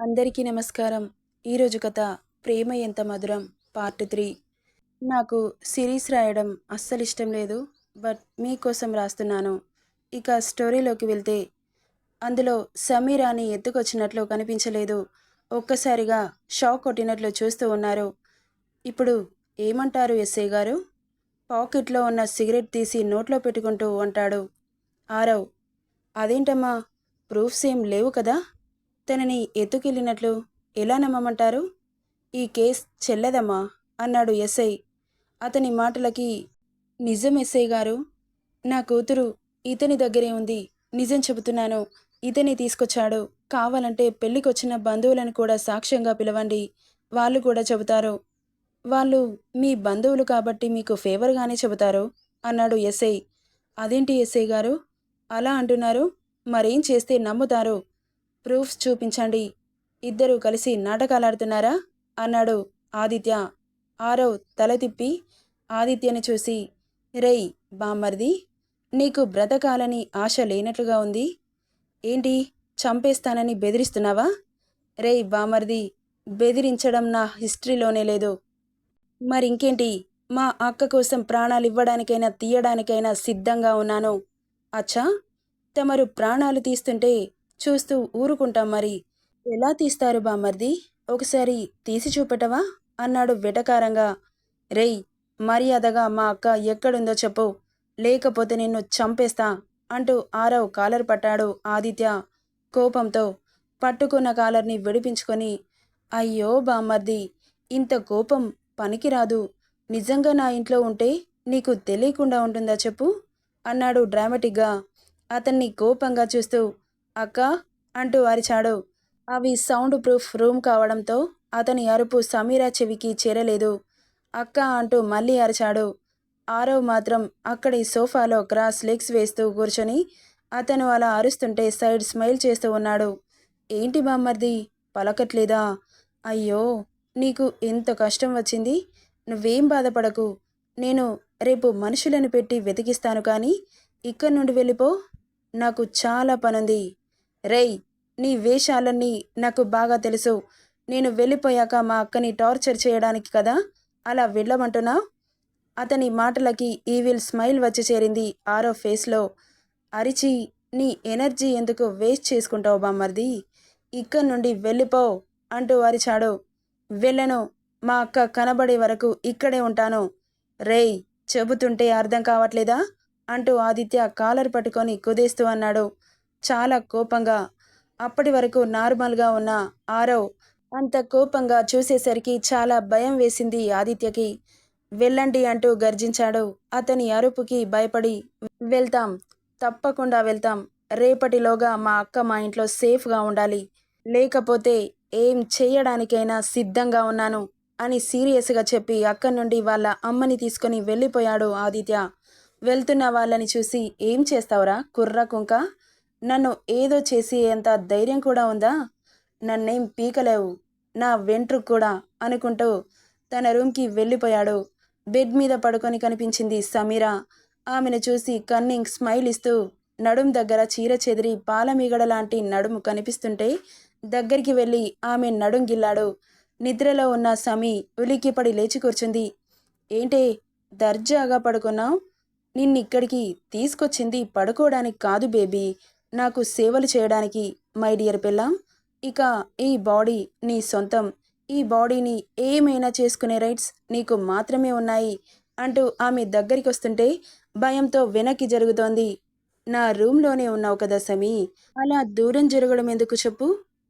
అందరికీ నమస్కారం. ఈరోజు కథ ప్రేమ ఎంత మధురం పార్ట్ త్రీ. నాకు సిరీస్ రాయడం అస్సలు ఇష్టం లేదు బట్ మీకోసం రాస్తున్నాను. ఇక స్టోరీలోకి వెళ్తే అందులో సమీరాని ఎత్తుకొచ్చినట్లు కనిపించలేదు. ఒక్కసారిగా షాక్ కొట్టినట్లు చూస్తూ ఉన్నారు. ఇప్పుడు ఏమంటారు ఎస్ఐ గారు? పాకెట్లో ఉన్న సిగరెట్ తీసి నోట్లో పెట్టుకుంటూ అంటాడు ఆరవ్ అదేంటమ్మా? ప్రూఫ్స్ ఏం లేవు కదా? తనని ఎత్తుకెళ్ళినట్లు ఎలా నమ్మమంటారు? ఈ కేస్ చెల్లదమ్మా అన్నాడు ఎస్ఐ. అతని మాటలకి నిజం ఎస్ఐ గారు నా కూతురు ఇతని దగ్గరే ఉంది నిజం చెబుతున్నాను ఇతని తీసుకొచ్చాడు కావాలంటే పెళ్ళికొచ్చిన బంధువులను కూడా సాక్ష్యంగా పిలవండి వాళ్ళు కూడా చెబుతారు. వాళ్ళు మీ బంధువులు కాబట్టి మీకు ఫేవర్గానే చెబుతారు అన్నాడు ఎస్ఐ. అదేంటి ఎస్ఐ గారు? అలా అంటున్నారు మరేం చేస్తే నమ్ముతారు? ప్రూఫ్స్ చూపించండి. ఇద్దరూ కలిసి నాటకాలాడుతున్నారా? అన్నాడు ఆదిత్య. ఆరవ్ తల తిప్పి ఆదిత్యని చూసి రేయ్ బామ్మర్ది నీకు బ్రతకాలని ఆశ లేనట్లుగా ఉంది. ఏంటి చంపేస్తానని బెదిరిస్తున్నావా? రేయ్ బామర్ది బెదిరించడం నా హిస్టరీలోనే లేదు. మరింకేంటి మా అక్క కోసం ప్రాణాలు ఇవ్వడానికైనా తీయడానికైనా సిద్ధంగా ఉన్నాను. అచ్చా తమరు ప్రాణాలు తీస్తుంటే చూస్తూ ఊరుకుంటాం మరి. ఎలా తీస్తారు బామర్ది? ఒకసారి తీసి చూపెట్టవా? అన్నాడు వెటకారంగా. రేయ్ మర్యాదగా మా అక్క ఎక్కడుందో చెప్పు. లేకపోతే నిన్ను చంపేస్తా అంటూ ఆరవ్ కాలర్ పట్టాడు ఆదిత్య కోపంతో. పట్టుకున్న కాలర్ని విడిపించుకొని అయ్యో బామ్మర్ది ఇంత కోపం పనికిరాదు. నిజంగా నా ఇంట్లో ఉంటే నీకు తెలియకుండా ఉంటుందా చెప్పు? అన్నాడు డ్రామాటిక్గా. అతన్ని కోపంగా చూస్తూ అక్క అంటూ అరిచాడు. అవి సౌండ్ ప్రూఫ్ రూమ్ కావడంతో అతని అరుపు సమీరా చెవికి చేరలేదు. అక్క అంటూ మళ్ళీ అరిచాడు. ఆరవ్ మాత్రం అక్కడి సోఫాలో క్రాస్ లెగ్స్ వేస్తూ కూర్చొని అతను అలా అరుస్తుంటే సైడ్ స్మైల్ చేస్తూ ఉన్నాడు. ఏంటి బామ్మర్ది? పలకట్లేదా? అయ్యో నీకు ఎంత కష్టం వచ్చింది? నువ్వేం బాధపడకు. నేను రేపు మనుషులను పెట్టి వెతికిస్తాను కానీ ఇక్కడి నుండి వెళ్ళిపో. నాకు చాలా పనుంది. రేయ్ నీ వేషాలన్నీ నాకు బాగా తెలుసు. నేను వెళ్ళిపోయాక మా అక్కని టార్చర్ చేయడానికి కదా? అలా వెళ్ళమంటున్నా? అతని మాటలకి ఈవిల్ స్మైల్ వచ్చి చేరింది ఆరో ఫేస్లో. అరిచి నీ ఎనర్జీ ఎందుకు వేస్ట్ చేసుకుంటావు బామ్మర్ది? ఇక్కడి నుండి వెళ్ళిపో అంటూ అరిచాడు. వెళ్ళను మా అక్క కనబడే వరకు ఇక్కడే ఉంటాను. రేయ్ చెబుతుంటే అర్థం కావట్లేదా? అంటూ ఆదిత్య కాలర్ పట్టుకొని కుదేస్తూ అన్నాడు. చాలా కోపంగా అప్పటి వరకు నార్మల్గా ఉన్న ఆరవ్ అంత కోపంగా చూసేసరికి చాలా భయం వేసింది ఆదిత్యకి. వెళ్ళండి అంటూ గర్జించాడు. అతని అరుపుకి భయపడి వెళ్తాం తప్పకుండా వెళ్తాం. రేపటిలోగా మా అక్క మా ఇంట్లో సేఫ్గా ఉండాలి. లేకపోతే ఏం చేయడానికైనా సిద్ధంగా ఉన్నాను అని సీరియస్గా చెప్పి అక్కడి నుండి వాళ్ళ అమ్మని తీసుకొని వెళ్ళిపోయాడు ఆదిత్య. వెళ్తున్న వాళ్ళని చూసి ఏం చేస్తావురా? కుర్ర కుంక? నన్ను ఏదో చేసేంత ధైర్యం కూడా ఉందా? నన్నేం పీకలేవు. నా వెంట్రుక్ కూడా అనుకుంటూ తన రూమ్కి వెళ్ళిపోయాడు. బెడ్ మీద పడుకొని కనిపించింది సమీరా. ఆమెను చూసి కన్నింగ్ స్మైల్ ఇస్తూ నడుం దగ్గర చీర చెదిరి పాలమీగడ లాంటి నడుము కనిపిస్తుంటే దగ్గరికి వెళ్ళి ఆమె నడుం గిల్లాడు. నిద్రలో ఉన్న సమీ ఉలిక్కిపడి లేచి కూర్చుంది. ఏంటే దర్జాగా పడుకున్నావు? నిన్నిక్కడికి తీసుకొచ్చింది పడుకోవడానికి కాదు బేబీ. నాకు సేవలు చేయడానికి మై డియర్ పిల్లం ఇక ఈ బాడీ నీ సొంతం. ఈ బాడీని ఏమైనా చేసుకునే రైట్స్ నీకు మాత్రమే ఉన్నాయి అంటూ ఆమె దగ్గరికి వస్తుంటే భయంతో వెనక్కి జరుగుతోంది. నా రూమ్లోనే ఉన్నావు కదా సమీ. అలా దూరం జరగడం ఎందుకు చెప్పు?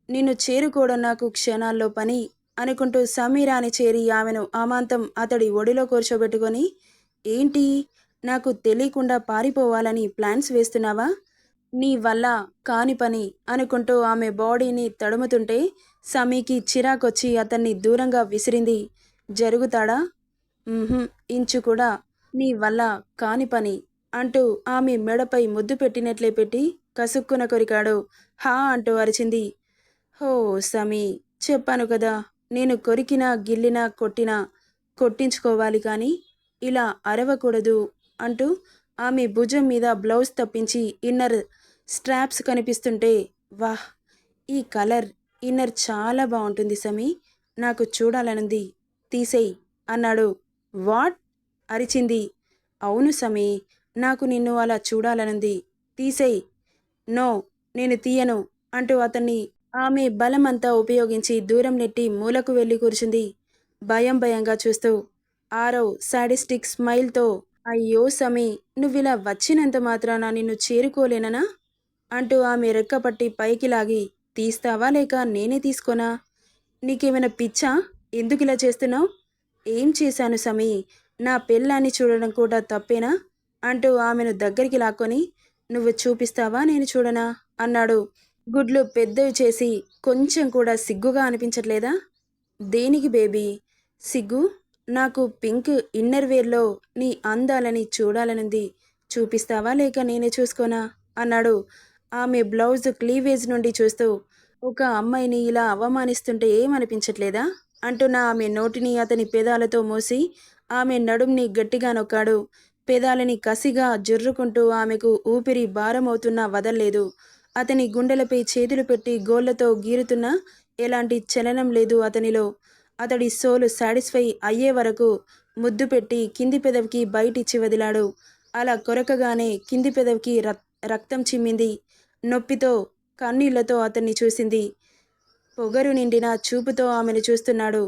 నిన్ను చేరుకోవడం నాకు క్షణాల్లో పని అనుకుంటూ సమీరాని చేరి ఆమెను అమాంతం అతడి ఒడిలో కూర్చోబెట్టుకొని ఏంటి? నాకు తెలియకుండా పారిపోవాలని ప్లాన్స్ వేస్తున్నావా? నీ వల్ల కాని పని అనుకుంటూ ఆమె బాడీని తడుముతుంటే సమీకి చిరాకొచ్చి అతన్ని దూరంగా విసిరింది. జరుగుతాడా? ఇంచు కూడా. నీ వల్ల కాని పని అంటూ ఆమె మెడపై ముద్దు పెట్టినట్లే పెట్టి కసుక్కున కొరికాడు. హా అంటూ అరిచింది. హో సమీ చెప్పాను కదా నేను కొరికినా గిల్లినా కొట్టినా కొట్టించుకోవాలి కానీ ఇలా అరవకూడదు అంటూ ఆమె భుజం మీద బ్లౌజ్ తప్పించి ఇన్నర్ స్ట్రాప్స్ కనిపిస్తుంటే వాహ్! ఈ కలర్ ఇన్నర్ చాలా బాగుంటుంది సమీ. నాకు చూడాలనుంది. తీసేయ్ అన్నాడు. వాట్? అరిచింది. అవును సమీ. నాకు నిన్ను అలా చూడాలనుంది. తీసేయ్. నో నేను తీయను అంటూ అతన్ని ఆమె బలమంతా ఉపయోగించి దూరం నెట్టి మూలకు వెళ్ళి కూర్చుంది. భయం భయంగా చూస్తూ. ఆరవ్ సాడిస్టిక్ స్మైల్తో అయ్యో సమీ నువ్విలా వచ్చినంత మాత్రాన నిన్ను చేరుకోలేననా? అంటూ ఆమె రెక్కపట్టి పైకి లాగి తీస్తావా లేక నేనే తీసుకోనా? నీకేమైనా పిచ్చా? ఎందుకు ఇలా చేస్తున్నావు? ఏం చేశాను సమీ? నా పెళ్ళాన్ని చూడడం కూడా తప్పేనా? అంటూ ఆమెను దగ్గరికి లాక్కొని నువ్వు చూపిస్తావా నేను చూడనా? అన్నాడు. గుడ్లు పెద్దవి చేసి కొంచెం కూడా సిగ్గుగా అనిపించట్లేదా? దేనికి బేబీ? సిగ్గు? నాకు పింక్ ఇన్నర్ వేర్లో నీ అందాలని చూడాలనుంది. చూపిస్తావా లేక నేనే చూసుకోనా? అన్నాడు. ఆమె బ్లౌజ్ క్లీవేజ్ నుండి చూస్తూ ఒక అమ్మాయిని ఇలా అవమానిస్తుంటే ఏమనిపించట్లేదా? అంటున్న ఆమె నోటిని అతని పెదాలతో మూసి ఆమె నడుంని గట్టిగా నొక్కాడు. పెదాలని కసిగా జుర్రుకుంటూ ఆమెకు ఊపిరి భారమవుతున్నా వదల్లేదు. అతని గుండెలపై చేతులు పెట్టి గోళ్ళతో గీరుతున్నా ఎలాంటి చలనం లేదు అతనిలో. అతడి సోలు సాటిస్ఫై అయ్యే వరకు ముద్దు పెట్టి కింది పెదవికి బయటిచ్చి వదిలాడు. అలా కొరకగానే కింది పెదవికి రక్ రక్తం చిమ్మింది. నొప్పితో కన్నీళ్ళతో అతన్ని చూసింది. పొగరు నిండిన చూపుతో ఆమెను చూస్తున్నాడు.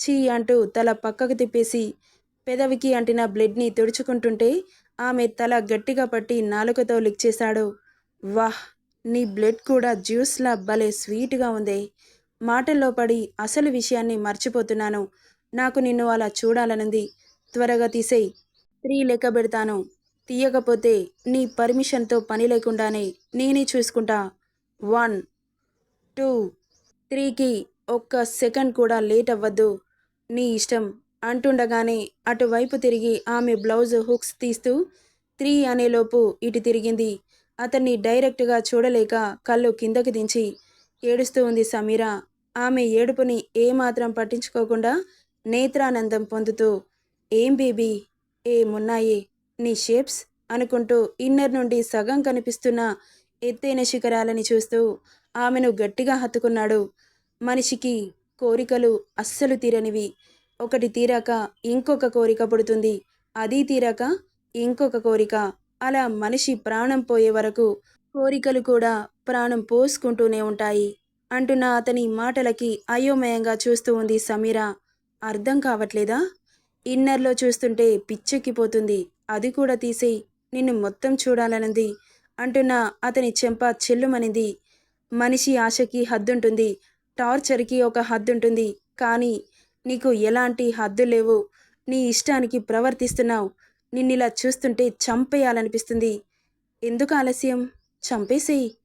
చీ అంటూ తల పక్కకు తిప్పేసి పెదవికి అంటిన బ్లడ్ని తుడుచుకుంటుంటే ఆమె తల గట్టిగా పట్టి నాలుకతో లిక్ చేశాడు. వాహ్! నీ బ్లడ్ కూడా జ్యూస్లా భలే స్వీట్గా ఉంది. మాటల్లో పడి అసలు విషయాన్ని మర్చిపోతున్నాను. నాకు నిన్ను అలా చూడాలనుంది. త్వరగా తీసేయి. త్రీ లెక్క పెడతాను. తీయకపోతే నీ పర్మిషన్తో పని లేకుండానే నేనే చూసుకుంటా. వన్ టూ త్రీకి ఒక్క సెకండ్ కూడా లేట్ అవ్వద్దు. నీ ఇష్టం అంటుండగానే అటువైపు తిరిగి ఆమె బ్లౌజ్ హుక్స్ తీస్తూ త్రీ అనేలోపు ఇటు తిరిగింది. అతన్ని డైరెక్ట్గా చూడలేక కళ్ళు కిందకి దించి ఏడుస్తూ ఉంది సమీర. ఆమె ఏడుపుని ఏమాత్రం పట్టించుకోకుండా నేత్రానందం పొందుతూ ఏం బేబీ? ఏమున్నాయి? నీ షేప్స్ అనుకుంటూ ఇన్నర్ నుండి సగం కనిపిస్తున్న ఎత్తైన శిఖరాలని చూస్తూ ఆమెను గట్టిగా హత్తుకున్నాడు. మనిషికి కోరికలు అస్సలు తీరనివి. ఒకటి తీరాక ఇంకొక కోరిక పుడుతుంది. అది తీరాక ఇంకొక కోరిక. అలా మనిషి ప్రాణం పోయే వరకు కోరికలు కూడా ప్రాణం పోసుకుంటూనే ఉంటాయి అంటున్న అతని మాటలకి అయోమయంగా చూస్తూ ఉంది సమీర. అర్థం కావట్లేదా? ఇన్నర్లో చూస్తుంటే పిచ్చెక్కిపోతుంది. అది కూడా తీసేయి. నిన్ను మొత్తం చూడాలనుంది. అంటున్న అతని చెంప చెల్లుమనింది. మనిషి ఆశకి హద్దుంటుంది. టార్చర్కి ఒక హద్దుంటుంది. కానీ నీకు ఎలాంటి హద్దు లేవు. నీ ఇష్టానికి ప్రవర్తిస్తున్నావు. నిన్నిలా చూస్తుంటే చంపేయాలనిపిస్తుంది. ఎందుకు ఆలస్యం? చంపేసేయి.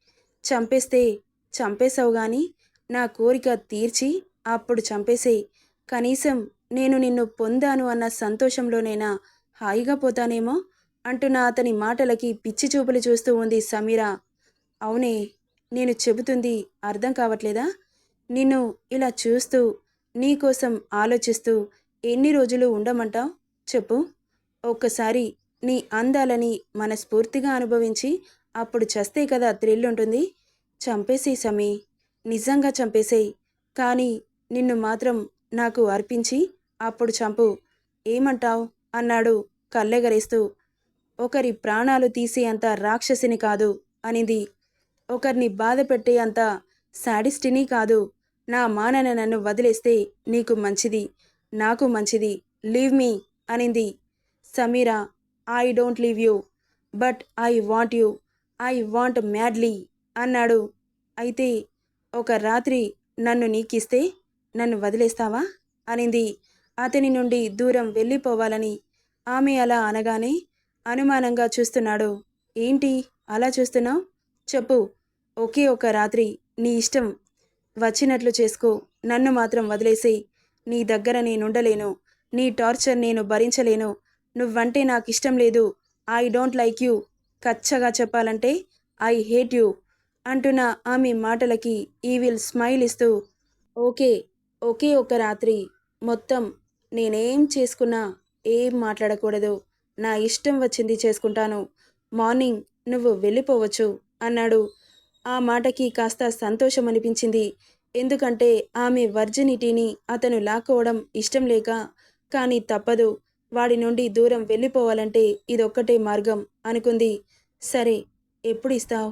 చంపేస్తే చంపేశావు గాని నా కోరిక తీర్చి అప్పుడు చంపేసేయి. కనీసం నేను నిన్ను పొందాను అన్న సంతోషంలోనైనా హాయిగా పోతానేమో? అంటున్న అతని మాటలకి పిచ్చి చూపులు చూస్తూ ఉంది సమీర. అవునే నేను చెబుతుంది అర్థం కావట్లేదా? నిన్ను ఇలా చూస్తూ నీకోసం ఆలోచిస్తూ ఎన్ని రోజులు ఉండమంటావు? చెప్పు. ఒక్కసారి నీ అందాలని మనస్ఫూర్తిగా అనుభవించి అప్పుడు చస్తే కదా థ్రిల్ ఉంటుంది చంపేసేయి సమీ. నిజంగా చంపేసేయి. కానీ నిన్ను మాత్రం నాకు అర్పించి అప్పుడు చంపు. ఏమంటావ్? అన్నాడు కళ్ళెగరేస్తూ ఒకరి ప్రాణాలు తీసే అంత రాక్షసిని కాదు అనింది. ఒకరిని బాధ పెట్టే అంత శాడిస్టిని కాదు. నా మానన నన్ను వదిలేస్తే నీకు మంచిది నాకు మంచిది లీవ్ మీ అనింది. Samira I don't leave you but I want you I want madly అన్నాడు. అయితే ఒక రాత్రి నన్ను నీకిస్తే నన్ను వదిలేస్తావా? అనింది. అతని నుండి దూరం వెళ్ళిపోవాలని ఆమె అలా అనగానే అనుమానంగా చూస్తున్నాడు. ఏంటి? అలా చూస్తున్నావు? చెప్పు. ఒకే ఒక రాత్రి నీ ఇష్టం. వచ్చినట్లు చేసుకో. నన్ను మాత్రం వదిలేసి నీ దగ్గర నేనుండలేను నీ టార్చర్ నేను భరించలేను. నువ్వంటే నాకు ఇష్టం లేదు. I don't like you. కచ్చగా చెప్పాలంటే ఐ హేట్ యూ అంటున్న ఆమె మాటలకి ఈవిల్ స్మైల్ ఇస్తూ ఓకే ఒకే ఒక రాత్రి మొత్తం నేనేం చేసుకున్నా ఏం మాట్లాడకూడదు. నా ఇష్టం వచ్చింది చేసుకుంటాను. మార్నింగ్ నువ్వు వెళ్ళిపోవచ్చు అన్నాడు. ఆ మాటకి కాస్త సంతోషం అనిపించింది. ఎందుకంటే ఆమె వర్జినిటీని అతను లాక్కోవడం ఇష్టం లేక కానీ తప్పదు. వాడి నుండి దూరం వెళ్ళిపోవాలంటే ఇదొక్కటే మార్గం అనుకుంది. సరే ఎప్పుడు ఇస్తావు?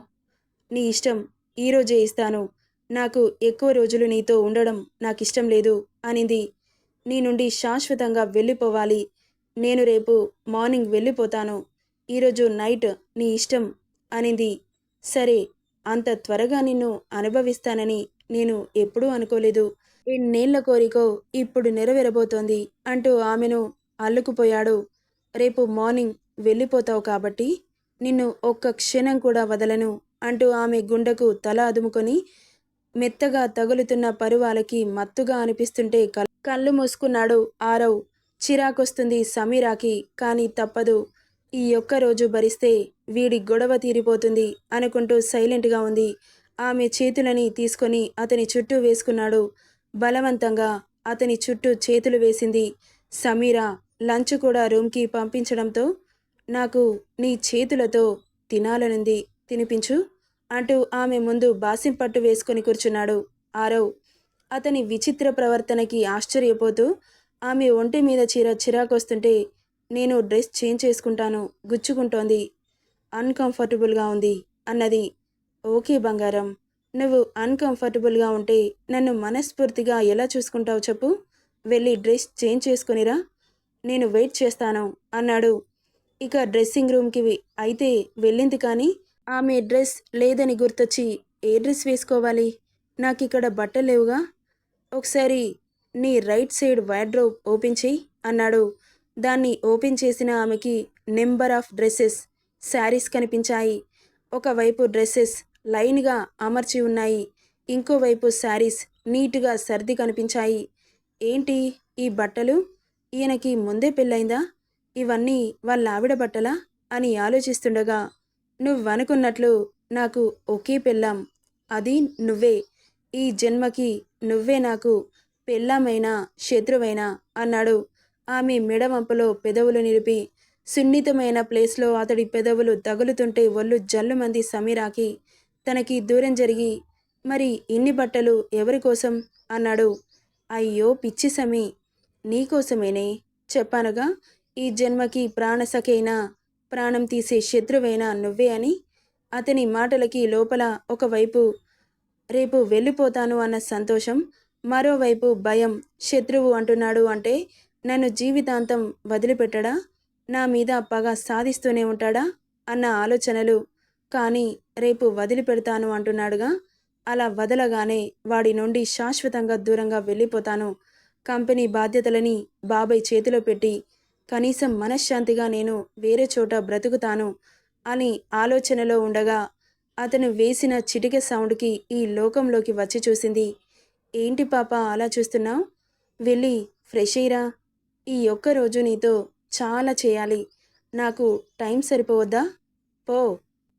నీ ఇష్టం ఈరోజే ఇస్తాను. నాకు ఎక్కువ రోజులు నీతో ఉండడం నాకు ఇష్టం లేదు అనింది. నీ నుండి శాశ్వతంగా వెళ్ళిపోవాలి. నేను రేపు మార్నింగ్ వెళ్ళిపోతాను. ఈరోజు నైట్ నీ ఇష్టం అనింది. సరే అంత త్వరగా నిన్ను అనుభవిస్తానని నేను ఎప్పుడూ అనుకోలేదు. ఎన్నేళ్ళ కోరికో ఇప్పుడు నెరవేరబోతోంది అంటూ ఆమెను అల్లుకుపోయాడు. రేపు మార్నింగ్ వెళ్ళిపోతావు కాబట్టి నిన్ను ఒక్క క్షణం కూడా వదలను అంటూ ఆమె గుండెకు తల అదుముకొని మెత్తగా తగులుతున్న పరువాలకి మత్తుగా అనిపిస్తుంటే కల్- కళ్ళు మూసుకున్నాడు ఆరవ్. చిరాకొస్తుంది సమీరాకి కానీ తప్పదు. ఈ ఒక్క రోజు భరిస్తే వీడి గొడవ తీరిపోతుంది అనుకుంటూ సైలెంట్గా ఉంది. ఆమె చేతులని తీసుకొని అతని చుట్టూ వేసుకున్నాడు. బలవంతంగా అతని చుట్టూ చేతులు వేసింది. సమీరా లంచ్ కూడా రూమ్కి పంపించడంతో నాకు నీ చేతులతో తినాలనుంది తినిపించు అంటూ ఆమె ముందు బాసింపట్టు వేసుకొని కూర్చున్నాడు ఆరవ్. అతని విచిత్ర ప్రవర్తనకి ఆశ్చర్యపోతూ ఆమె ఒంటి మీద చీర చిరాకొస్తుంటే నేను డ్రెస్ చేంజ్ చేసుకుంటాను గుచ్చుకుంటోంది. అన్కంఫర్టబుల్గా ఉంది అన్నది. ఓకే బంగారం నువ్వు అన్కంఫర్టబుల్గా ఉంటే నన్ను మనస్ఫూర్తిగా ఎలా చూసుకుంటావు చెప్పు? వెళ్ళి డ్రెస్ చేంజ్ చేసుకునిరా. నేను వెయిట్ చేస్తాను అన్నాడు. ఇక డ్రెస్సింగ్ రూమ్కి అయితే వెళ్ళింది కానీ ఆమె డ్రెస్ లేదని గుర్తొచ్చి ఏ డ్రెస్ వేసుకోవాలి? నాకు ఇక్కడ బట్టలేవుగా? ఒకసారి నీ రైట్ సైడ్ వార్డ్రోబ్ ఓపెన్ చేయి అన్నాడు. దాన్ని ఓపెన్ చేసిన ఆమెకి నెంబర్ ఆఫ్ డ్రెస్సెస్ శారీస్ కనిపించాయి. ఒకవైపు డ్రెస్సెస్ లైన్గా అమర్చి ఉన్నాయి. ఇంకోవైపు శారీస్ నీట్గా సర్ది కనిపించాయి. ఏంటి ఈ బట్టలు? ఈయనకి ముందే పెళ్ళైందా? ఇవన్నీ వాళ్ళ ఆవిడ బట్టలా? అని ఆలోచిస్తుండగా నువ్వనుకున్నట్లు నాకు ఒకే పెళ్ళాం. అది నువ్వే. ఈ జన్మకి నువ్వే నాకు పెళ్ళామైనా శత్రువైనా అన్నాడు. ఆమె మెడవంపలో పెదవులు నిలిపి సున్నితమైన ప్లేస్లో అతడి పెదవులు తగులుతుంటే ఒళ్ళు జల్లుమంది సమీరాకి తనకి దూరం జరిగి మరి ఇన్ని బట్టలు ఎవరి కోసం? అన్నాడు. అయ్యో పిచ్చి సమీ నీకోసమేనే చెప్పానుగా ఈ జన్మకి ప్రాణసఖైనా ప్రాణం తీసే శత్రువైనా నువ్వే అని. అతని మాటలకి లోపల ఒకవైపు రేపు వెళ్ళిపోతాను అన్న సంతోషం మరోవైపు భయం శత్రువు అంటున్నాడు అంటే నన్ను జీవితాంతం వదిలిపెట్టడా? నా మీద పగ సాధిస్తూనే ఉంటాడా? అన్న ఆలోచనలు. కానీ రేపు వదిలిపెడతాను అంటున్నాడుగా. అలా వదలగానే వాడి నుండి శాశ్వతంగా దూరంగా వెళ్ళిపోతాను. కంపెనీ బాధ్యతలని బాబాయ్ చేతిలో పెట్టి కనీసం మనశ్శాంతిగా నేను వేరే చోట బ్రతుకుతాను అని ఆలోచనలో ఉండగా అతను వేసిన చిటిక సౌండ్కి ఈ లోకంలోకి వచ్చి చూసింది ఏంటి పాప అలా చూస్తున్నావు? వెళ్ళి ఫ్రెష్ అయ్యిరా. ఈ ఒక్క రోజు నీతో చాలా చేయాలి. నాకు టైం సరిపోవద్దా? పో.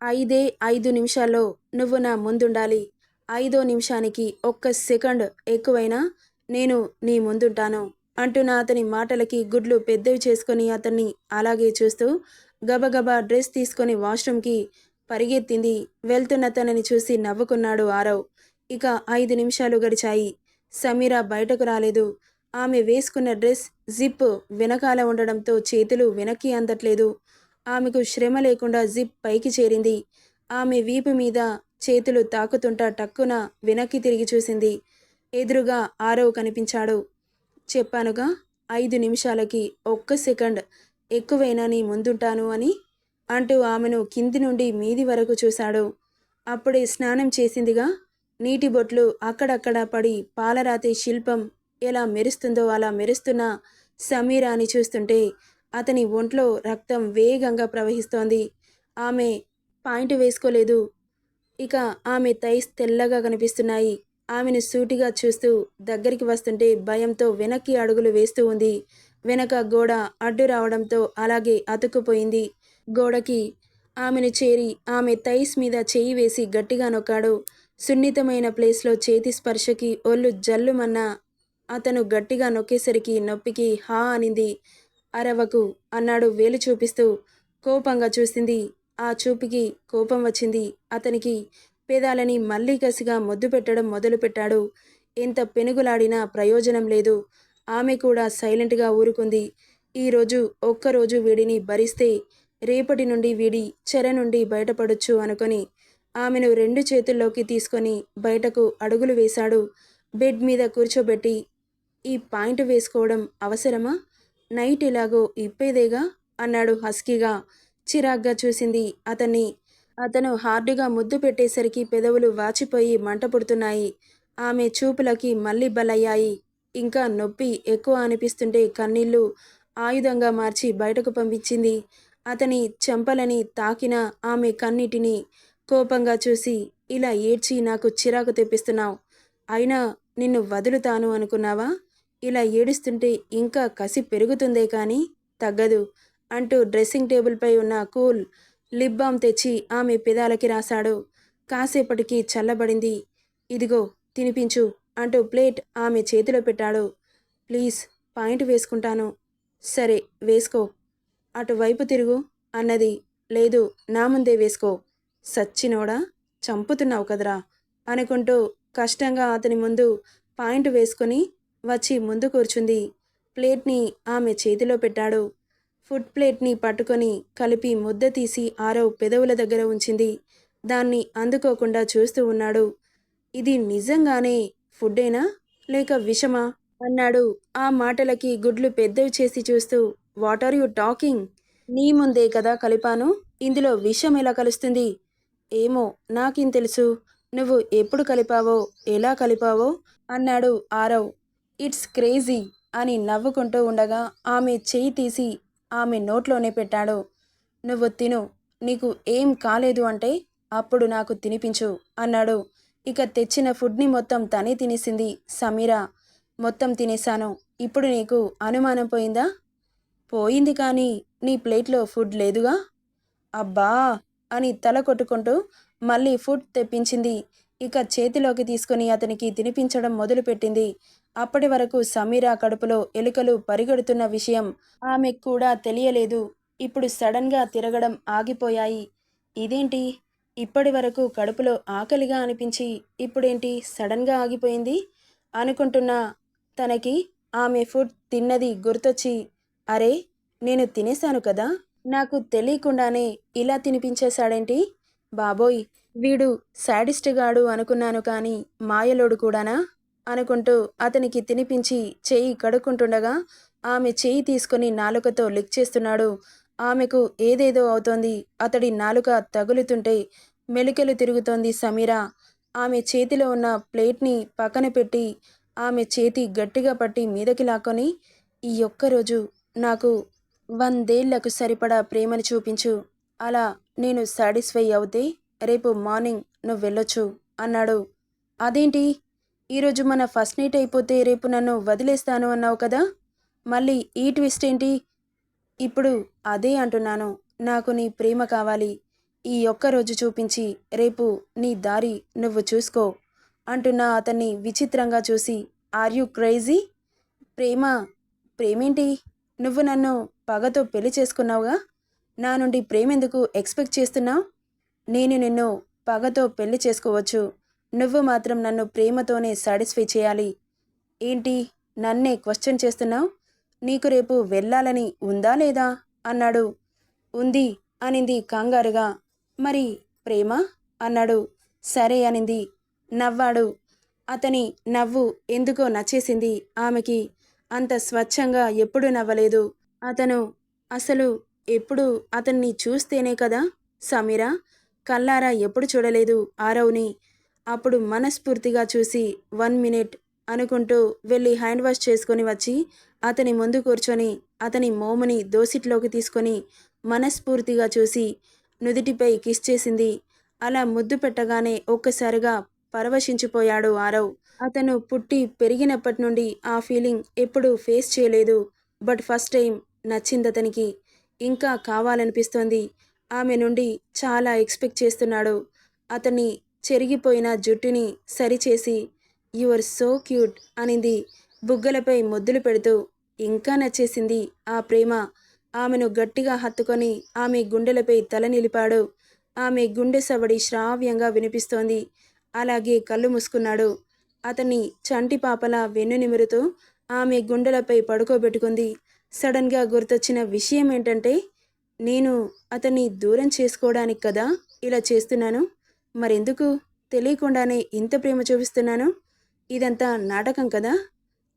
ఐదే ఐదు నిమిషాల్లో నువ్వు నా ముందుండాలి. ఐదో నిమిషానికి ఒక్క సెకండ్ ఎక్కువైనా నేను నీ ముందుంటాను అంటున్న అతని మాటలకి గుడ్లు పెద్దవి చేసుకొని అతన్ని అలాగే చూస్తూ గబగబా డ్రెస్ తీసుకొని వాష్రూమ్కి పరిగెత్తింది. వెళ్తున్న తనని చూసి నవ్వుకున్నాడు ఆరవ్. ఇక ఐదు నిమిషాలు గడిచాయి. సమీర బయటకు రాలేదు. ఆమె వేసుకున్న డ్రెస్ జిప్ వెనకాల ఉండడంతో చేతులు వెనక్కి అందట్లేదు. ఆమెకు శ్రమ లేకుండా జిప్ పైకి చేరింది. ఆమె వీపు మీద చేతులు తాకుతుంటా టక్కున వెనక్కి తిరిగి చూసింది. ఎదురుగా ఆరవ్ కనిపించాడు. చెప్పానుగా ఐదు నిమిషాలకి ఒక్క సెకండ్ ఎక్కువైనా నీ ముందుంటాను అని అంటూ ఆమెను కింది నుండి మీది వరకు చూశాడు. అప్పుడే స్నానం చేసిందిగా నీటి బొట్లు అక్కడక్కడ పడి పాలరాతి శిల్పం ఎలా మెరుస్తుందో అలా మెరుస్తున్న సమీరాని చూస్తుంటే అతని ఒంట్లో రక్తం వేగంగా ప్రవహిస్తోంది. ఆమె పాయింట్ వేసుకోలేదు. ఇక ఆమె తైస్ తెల్లగా కనిపిస్తున్నాయి. ఆమెను సూటిగా చూస్తూ దగ్గరికి వస్తుంటే భయంతో వెనక్కి అడుగులు వేస్తూ ఉంది. వెనక గోడ అడ్డు రావడంతో అలాగే అతుక్కుపోయింది. గోడకి ఆమెను చేరి ఆమె తైస్ మీద చేయి వేసి గట్టిగా నొక్కాడు. సున్నితమైన ప్లేస్లో చేతి స్పర్శకి ఒళ్ళు జల్లుమన్న అతను గట్టిగా నొక్కేసరికి నొప్పికి హా అనింది. అరవకు అన్నాడు వేలు చూపిస్తూ. కోపంగా చూసింది. ఆ చూపుకి కోపం వచ్చింది. అతనికి పేదాలని మళ్ళీ కసిగా మొద్దు పెట్టడం మొదలుపెట్టాడు. ఎంత పెనుగులాడినా ప్రయోజనం లేదు. ఆమె కూడా సైలెంట్గా ఊరుకుంది. ఈరోజు ఒక్కరోజు వీడిని భరిస్తే రేపటి నుండి వీడి చెర నుండి బయటపడొచ్చు అనుకొని ఆమెను రెండు చేతుల్లోకి తీసుకొని బయటకు అడుగులు వేశాడు. బెడ్ మీద కూర్చోబెట్టి ఈ పాయింట్ వేసుకోవడం అవసరమా? నైట్ ఇలాగో ఇప్పేదేగా? అన్నాడు హస్కీగా. చిరాగ్గా చూసింది అతన్ని. అతను హార్డ్గా ముద్దు పెట్టేసరికి పెదవులు వాచిపోయి మంట పుడుతున్నాయి. ఆమె చూపులకి మళ్ళీ బలయ్యాయి. ఇంకా నొప్పి ఎక్కువ అనిపిస్తుంటే కన్నీళ్ళు ఆయుధంగా మార్చి బయటకు పంపించింది. అతని చెంపలని తాకిన ఆమె కన్నిటిని కోపంగా చూసి ఇలా ఏడ్చి నాకు చిరాకు తెప్పిస్తున్నావు. అయినా నిన్ను వదులుతాను అనుకున్నావా? ఇలా ఏడుస్తుంటే ఇంకా కసి పెరుగుతుందే కానీ? తగ్గదు అంటూ డ్రెస్సింగ్ టేబుల్పై ఉన్న కూల్ లిప్ బామ్ తెచ్చి ఆమె పెదాలకి రాశాడు. కాసేపటికి చల్లబడింది. ఇదిగో తినిపించు అంటూ ప్లేట్ ఆమె చేతిలో పెట్టాడు. ప్లీజ్ పాయింట్ వేసుకుంటాను. సరే వేసుకో. అటువైపు తిరుగు అన్నది. లేదు నా ముందే వేసుకో సచ్చినోడా చంపుతున్నావు కదరా అనుకుంటూ కష్టంగా అతని ముందు పాయింట్ వేసుకొని వచ్చి ముందు కూర్చుంది. ప్లేట్ని ఆమె చేతిలో పెట్టాడు. ఫుడ్ ప్లేట్ని పట్టుకొని కలిపి ముద్ద తీసి ఆరవ్ పెదవుల దగ్గర ఉంచింది. దాన్ని అందుకోకుండా చూస్తూ ఉన్నాడు. ఇది నిజంగానే ఫుడ్డేనా? లేక విషమా? అన్నాడు. ఆ మాటలకి గుడ్లు పెద్దవి చేసి చూస్తూ వాట్ ఆర్ యు టాకింగ్? నీ ముందే కదా కలిపాను. ఇందులో విషం ఎలా కలుస్తుంది? ఏమో నాకేం తెలుసు. నువ్వు ఎప్పుడు కలిపావో ఎలా కలిపావో? అన్నాడు ఆరవ్. ఇట్స్ క్రేజీ అని నవ్వుకుంటూ ఉండగా ఆమె చేయి తీసి ఆమె నోట్లోనే పెట్టాడు. నువ్వు తిను నీకు ఏం కాలేదు అంటే అప్పుడు నాకు తినిపించు అన్నాడు. ఇక తెచ్చిన ఫుడ్ని మొత్తం తనే తినేసింది సమీరా. మొత్తం తినేశాను. ఇప్పుడు నీకు అనుమానం పోయిందా? పోయింది కానీ నీ ప్లేట్లో ఫుడ్ లేదుగా? అబ్బా! అని తల కొట్టుకుంటూ మళ్ళీ ఫుడ్ తెప్పించింది. ఇక చేతిలోకి తీసుకుని అతనికి తినిపించడం మొదలుపెట్టింది. అప్పటి వరకు సమీరా కడుపులో ఎలుకలు పరిగెడుతున్న విషయం ఆమెకు కూడా తెలియలేదు. ఇప్పుడు సడన్గా తిరగడం ఆగిపోయాయి. ఇదేంటి? ఇప్పటి వరకు కడుపులో ఆకలిగా అనిపించి ఇప్పుడేంటి సడన్గా ఆగిపోయింది? అనుకుంటున్న తనకి ఆమె ఫుడ్ తిన్నది గుర్తొచ్చి అరే నేను తినేశాను కదా? నాకు తెలియకుండానే ఇలా తినిపించేశాడేంటి? బాబోయ్ వీడు శాడిస్ట్గాడు అనుకున్నాను కానీ మాయలోడు కూడానా? అనుకుంటూ అతనికి తినిపించి చేయి కడుక్కుంటుండగా ఆమె చేయి తీసుకుని నాలుకతో లిక్ చేస్తున్నాడు. ఆమెకు ఏదేదో అవుతోంది. అతడి నాలుక తగులుతుంటే మెలికలు తిరుగుతోంది సమీరా. ఆమె చేతిలో ఉన్న ప్లేట్ని పక్కన పెట్టి ఆమె చేతి గట్టిగా పట్టి మీదకి లాక్కొని ఈ ఒక్కరోజు నాకు వందేళ్ళకు సరిపడా ప్రేమని చూపించు. అలా నేను సాటిస్ఫై అవుతే రేపు మార్నింగ్ నువ్వు వెళ్ళొచ్చు అన్నాడు. అదేంటి? ఈరోజు మన ఫస్ట్ నైట్ అయిపోతే రేపు నన్ను వదిలేస్తాను అన్నావు కదా? మళ్ళీ ఈ ట్విస్ట్ ఏంటి? ఇప్పుడు అదే అంటున్నాను. నాకు నీ ప్రేమ కావాలి. ఈ ఒక్క రోజు చూపించి రేపు నీ దారి నువ్వు చూసుకో అంటున్న అతన్ని విచిత్రంగా చూసి. Are you crazy? ప్రేమ? ప్రేమేంటి? నువ్వు నన్ను పగతో పెళ్ళి చేసుకున్నావుగా? నా నుండి ప్రేమెందుకు ఎక్స్పెక్ట్ చేస్తున్నావు? నేను నిన్ను పగతో పెళ్ళి చేసుకోవచ్చు. నువ్వు మాత్రం నన్ను ప్రేమతోనే సాటిస్ఫై చేయాలి. ఏంటి నన్నే క్వశ్చన్ చేస్తున్నావు? నీకు రేపు వెళ్ళాలని ఉందా లేదా? అన్నాడు. ఉంది అనింది కంగారుగా. మరి ప్రేమ? అన్నాడు. సరే అనింది. నవ్వాడు. అతని నవ్వు ఎందుకో నచ్చేసింది ఆమెకి. అంత స్వచ్ఛంగా ఎప్పుడు నవ్వలేదు. అతను అసలు ఎప్పుడు అతన్ని చూస్తేనే కదా సమీరా? కల్లారా ఎప్పుడు చూడలేదు ఆరవ్ని? అప్పుడు మనస్ఫూర్తిగా చూసి వన్ మినిట్ అనుకుంటూ వెళ్ళి హ్యాండ్ వాష్ చేసుకొని వచ్చి అతని ముందు కూర్చొని అతని మోముని దోసిట్లోకి తీసుకొని మనస్ఫూర్తిగా చూసి నుదుటిపై కిస్ చేసింది. అలా ముద్దు పెట్టగానే ఒక్కసారిగా పరవశించిపోయాడు ఆరవ్. అతను పుట్టి పెరిగినప్పటి నుండి ఆ ఫీలింగ్ ఎప్పుడూ ఫేస్ చేయలేదు. బట్ ఫస్ట్ టైం నచ్చింది అతనికి ఇంకా కావాలనిపిస్తోంది. ఆమె నుండి చాలా ఎక్స్పెక్ట్ చేస్తున్నాడు. అతన్ని చెరిగిపోయిన జుట్టుని సరిచేసి యువర్ సో క్యూట్ అనింది. బుగ్గలపై ముద్దులు పెడుతూ ఇంకా నచ్చేసింది ఆ ప్రేమ. ఆమెను గట్టిగా హత్తుకొని ఆమె గుండెలపై తల నిలిపాడు. ఆమె గుండె సవడి శ్రావ్యంగా వినిపిస్తోంది. అలాగే కళ్ళు మూసుకున్నాడు. అతన్ని చంటి పాపల వెన్ను నిమురుతూ ఆమె గుండెలపై పడుకోబెట్టుకుంది. సడన్గా గుర్తొచ్చిన విషయం ఏంటంటే నేను అతన్ని దూరం చేసుకోవడానికి కదా ఇలా చేస్తున్నాను. మరెందుకు? తెలియకుండానే ఇంత ప్రేమ చూపిస్తున్నాను. ఇదంతా నాటకం కదా?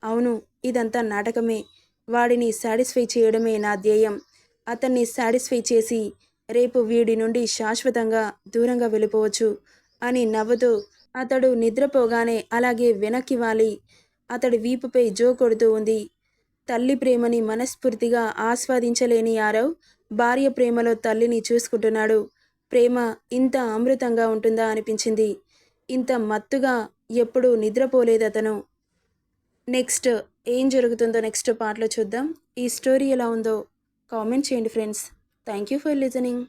అవును ఇదంతా నాటకమే. వాడిని సాటిస్ఫై చేయడమే నా ధ్యేయం. అతన్ని సాటిస్ఫై చేసి రేపు వీడి నుండి శాశ్వతంగా దూరంగా వెళ్ళిపోవచ్చు అని నవ్వుతూ అతడు నిద్రపోగానే అలాగే వెనక్కి వాలి. అతడి వీపుపై జో కొడుతూ ఉంది. తల్లి ప్రేమని మనస్ఫూర్తిగా ఆస్వాదించలేని యారవ్ భార్య ప్రేమలో తల్లిని చూసుకుంటున్నాడు. ప్రేమ ఇంత అమృతంగా ఉంటుందా అనిపించింది. ఇంత మత్తుగా ఎప్పుడూ నిద్రపోలేదు అతను. నెక్స్ట్ ఏం జరుగుతుందో నెక్స్ట్ పాటలో చూద్దాం. ఈ స్టోరీ ఎలా ఉందో కామెంట్ చేయండి friends. Thank you for listening.